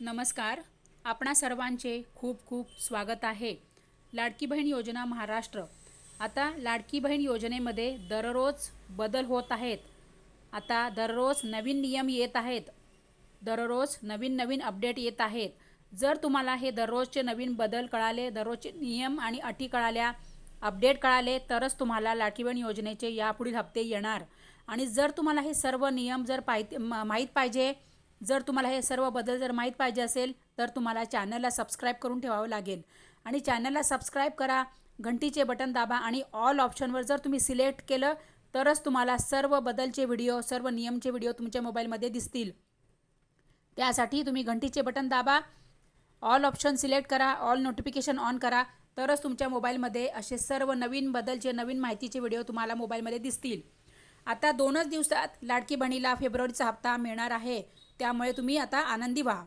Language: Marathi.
नमस्कार. आपणा सर्वांचे खूप खूप स्वागत आहे. लाडकी बहीण योजना महाराष्ट्र. आता लाडकी बहीण योजनेमध्ये दररोज बदल होत आहेत. आता दररोज नवीन नियम येत आहेत. दररोज नवीन नवीन अपडेट येत आहेत. जर तुम्हाला हे दररोजचे नवीन बदल कळाले दररोजचे नियम आणि अटी कळाल्या अपडेट कळाले तरच तुम्हाला लाडकी बहीण योजनेचे यापुढील हप्ते येणार. आणि जर तुम्हाला हे सर्व नियम जर पाहि माहीत पाहिजे जर तुम्हाला हे सर्व बदल जर माहीत पाहिजे असेल तर तुम्हाला चॅनलला सबस्क्राईब करून ठेवावं लागेल. आणि चॅनलला सबस्क्राईब करा घंटीचे बटन दाबा आणि ऑल ऑप्शनवर जर तुम्ही सिलेक्ट केलं तरच तुम्हाला सर्व बदलचे व्हिडिओ सर्व नियमचे व्हिडिओ तुमच्या मोबाईलमध्ये दिसतील. त्यासाठी तुम्ही घंटीचे बटन दाबा ऑल ऑप्शन सिलेक्ट करा ऑल नोटिफिकेशन ऑन करा तरच तुमच्या मोबाईलमध्ये असे सर्व नवीन बदलचे नवीन माहितीचे व्हिडिओ तुम्हाला मोबाईलमध्ये दिसतील. आता दोनच दिवसात लाडकी बहिणीला फेब्रुवारीचा हप्ता मिळणार आहे. त्यामुळे तुम्ही आता आनंदी व्हा.